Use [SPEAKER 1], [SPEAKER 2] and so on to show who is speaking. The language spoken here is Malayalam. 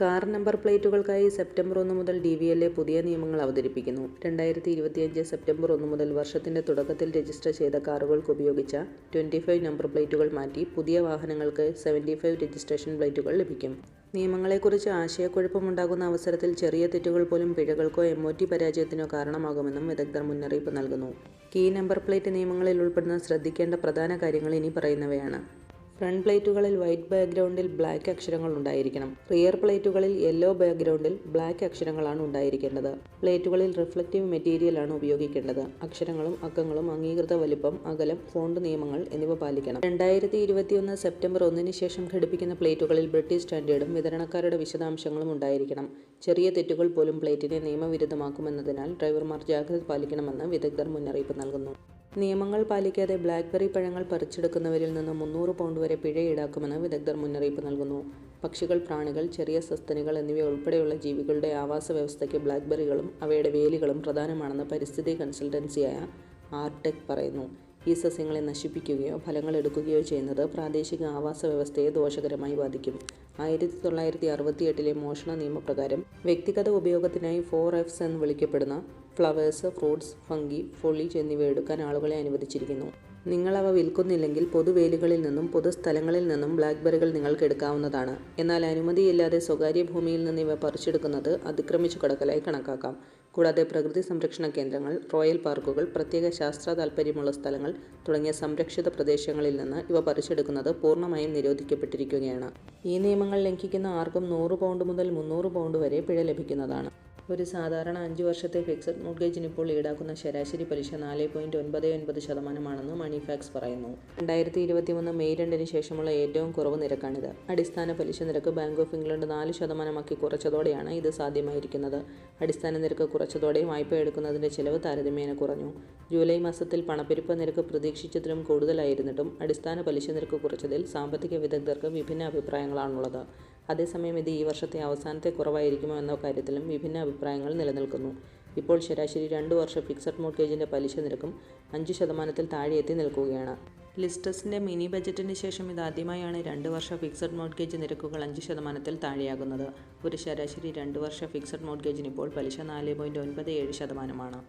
[SPEAKER 1] കാർ നമ്പർ പ്ലേറ്റുകൾക്കായി സെപ്റ്റംബർ ഒന്ന് മുതൽ ഡി വി എൽ എ പുതിയ നിയമങ്ങൾ അവതരിപ്പിക്കുന്നു. രണ്ടായിരത്തി ഇരുപത്തിയഞ്ച് സെപ്റ്റംബർ ഒന്ന് മുതൽ വർഷത്തിന്റെ തുടക്കത്തിൽ രജിസ്റ്റർ ചെയ്ത കാറുകൾക്ക് ഉപയോഗിച്ച ട്വന്റി ഫൈവ് നമ്പർ പ്ലേറ്റുകൾ മാറ്റി പുതിയ വാഹനങ്ങൾക്ക് സെവന്റി ഫൈവ് രജിസ്ട്രേഷൻ പ്ലേറ്റുകൾ ലഭിക്കും. നിയമങ്ങളെക്കുറിച്ച് ആശയക്കുഴപ്പമുണ്ടാകുന്ന അവസരത്തിൽ ചെറിയ തെറ്റുകൾ പോലും പിഴകൾക്കോ എം ഒ ടി പരാജയത്തിനോ കാരണമാകുമെന്നും വിദഗ്ധർ മുന്നറിയിപ്പ് നൽകുന്നു. കീ നമ്പർ പ്ലേറ്റ് നിയമങ്ങളിൽ ഉൾപ്പെടുന്ന ശ്രദ്ധിക്കേണ്ട പ്രധാന കാര്യങ്ങൾ ഇനി പറയുന്നവയാണ്. ഫ്രണ്ട് പ്ലേറ്റുകളിൽ വൈറ്റ് ബാക്ക്ഗ്രൗണ്ടിൽ ബ്ലാക്ക് അക്ഷരങ്ങൾ ഉണ്ടായിരിക്കണം. റിയർ പ്ലേറ്റുകളിൽ യെല്ലോ ബാക്ക്ഗ്രൗണ്ടിൽ ബ്ലാക്ക് അക്ഷരങ്ങളാണ് ഉണ്ടായിരിക്കേണ്ടത്. പ്ലേറ്റുകളിൽ റിഫ്ലക്റ്റീവ് മെറ്റീരിയൽ ആണ് ഉപയോഗിക്കേണ്ടത്. അക്ഷരങ്ങളും അക്കങ്ങളും അംഗീകൃത വലിപ്പം അകലം ഫോണ്ട് നിയമങ്ങൾ എന്നിവ പാലിക്കണം. രണ്ടായിരത്തി ഇരുപത്തിയൊന്ന് സെപ്റ്റംബർ ഒന്നിന് ശേഷം ഘടിപ്പിക്കുന്ന പ്ലേറ്റുകളിൽ ബ്രിട്ടീഷ് സ്റ്റാൻഡേർഡും വിതരണക്കാരുടെ വിശദാംശങ്ങളും ഉണ്ടായിരിക്കണം. ചെറിയ തെറ്റുകൾ പോലും പ്ലേറ്റിനെ നിയമവിരുദ്ധമാക്കുമെന്നതിനാൽ ഡ്രൈവർമാർ ജാഗ്രത പാലിക്കണമെന്ന് വിദഗ്ധർ മുന്നറിയിപ്പ് നൽകുന്നു. നിയമങ്ങൾ പാലിക്കാതെ ബ്ലാക്ക്ബെറി പഴങ്ങൾ പറിച്ചെടുക്കുന്നവരിൽ നിന്ന് മുന്നൂറ് പൗണ്ട് വരെ പിഴ ഈടാക്കുമെന്ന് വിദഗ്ധർ മുന്നറിയിപ്പ് നൽകുന്നു. പക്ഷികൾ പ്രാണികൾ ചെറിയ സസ്തനികൾ എന്നിവ ഉൾപ്പെടെയുള്ള ജീവികളുടെ ആവാസ വ്യവസ്ഥയ്ക്ക് ബ്ലാക്ക്ബെറികളും അവയുടെ വേലികളും പ്രധാനമാണെന്ന് പരിസ്ഥിതി കൺസൾട്ടൻസിയായ ആർടെക് പറയുന്നു. ഈ സസ്യങ്ങളെ നശിപ്പിക്കുകയോ ഫലങ്ങൾ എടുക്കുകയോ ചെയ്യുന്നത് പ്രാദേശിക ആവാസ വ്യവസ്ഥയെ ദോഷകരമായി ബാധിക്കും. ആയിരത്തി തൊള്ളായിരത്തി അറുപത്തിയെട്ടിലെ മോഷണ നിയമപ്രകാരം വ്യക്തിഗത ഉപയോഗത്തിനായി ഫോർ എഫ്സ് എന്ന് വിളിക്കപ്പെടുന്ന ഫ്ലവേഴ്സ് ഫ്രൂട്ട്സ് ഫംഗി ഫൊളീജ് എന്നിവ എടുക്കാൻ ആളുകളെ അനുവദിച്ചിരിക്കുന്നു. നിങ്ങൾ അവ വിൽക്കുന്നില്ലെങ്കിൽ പൊതുവേലികളിൽ നിന്നും പൊതുസ്ഥലങ്ങളിൽ നിന്നും ബ്ലാക്ക്ബെറികൾ നിങ്ങൾക്ക് എടുക്കാവുന്നതാണ്. എന്നാൽ അനുമതിയില്ലാതെ സ്വകാര്യ ഭൂമിയിൽ നിന്ന് ഇവ പറിച്ചെടുക്കുന്നത് അതിക്രമിച്ചു കടക്കലായി കണക്കാക്കാം. കൂടാതെ പ്രകൃതി സംരക്ഷണ കേന്ദ്രങ്ങൾ റോയൽ പാർക്കുകൾ പ്രത്യേക ശാസ്ത്ര താൽപ്പര്യമുള്ള സ്ഥലങ്ങൾ തുടങ്ങിയ സംരക്ഷിത പ്രദേശങ്ങളിൽ നിന്ന് ഇവ പറിച്ചെടുക്കുന്നത് പൂർണമായും നിരോധിക്കപ്പെട്ടിരിക്കുകയാണ്. ഈ നിയമങ്ങൾ ലംഘിക്കുന്ന ആർക്കും നൂറ് പൗണ്ട് മുതൽ മുന്നൂറ് പൗണ്ട് വരെ പിഴ ലഭിക്കുന്നതാണ്. ഒരു സാധാരണ അഞ്ച് വർഷത്തെ ഫിക്സഡ് മോർഗേജിന് ഇപ്പോൾ ഈടാക്കുന്ന ശരാശരി പലിശ നാല് പോയിന്റ് ഒൻപത് ഒൻപത് ശതമാനമാണെന്ന് മണിഫാക്സ് പറയുന്നു. രണ്ടായിരത്തി ഇരുപത്തി മൂന്ന് മെയ് രണ്ടിന് ശേഷമുള്ള ഏറ്റവും കുറവ് നിരക്കാണിത്. അടിസ്ഥാന പലിശ നിരക്ക് ബാങ്ക് ഓഫ് ഇംഗ്ലണ്ട് നാല് ശതമാനമാക്കി കുറച്ചതോടെയാണ് ഇത് സാധ്യമായിരിക്കുന്നത്. അടിസ്ഥാന നിരക്ക് കുറച്ചതോടെ വായ്പ എടുക്കുന്നതിന്റെ ചെലവ് താരതമ്യേന കുറഞ്ഞു. ജൂലൈ മാസത്തിൽ പണപ്പെരുപ്പ നിരക്ക് പ്രതീക്ഷിച്ചതിലും കൂടുതലായിരുന്നിട്ടും അടിസ്ഥാന പലിശ നിരക്ക് കുറച്ചതിൽ സാമ്പത്തിക വിദഗ്ധർക്ക് വിഭിന്ന അഭിപ്രായങ്ങളാണുള്ളത്. അതേസമയം ഇത് ഈ വർഷത്തെ അവസാനത്തെ കുറവായിരിക്കുമോ എന്ന കാര്യത്തിലും വിഭിന്ന അഭിപ്രായങ്ങൾ നിലനിൽക്കുന്നു. ഇപ്പോൾ ശരാശരി രണ്ട് വർഷ ഫിക്സഡ് മോർഗേജിന്റെ പലിശ നിരക്കും അഞ്ച് ശതമാനത്തിൽ താഴെ എത്തി നിൽക്കുകയാണ്. ലിസ്റ്റസിന്റെ മിനി ബജറ്റിന് ശേഷം ഇതാദ്യമായാണ് രണ്ട് വർഷ ഫിക്സഡ് മോർഗേജ് നിരക്കുകൾ അഞ്ച് ശതമാനത്തിൽ താഴെയാകുന്നത്. ഒരു ശരാശരി രണ്ട് വർഷ ഫിക്സഡ് മോർഗേജിന് ഇപ്പോൾ പലിശ നാല് പോയിന്റ് ഒൻപത് ഏഴ് ശതമാനമാണ്.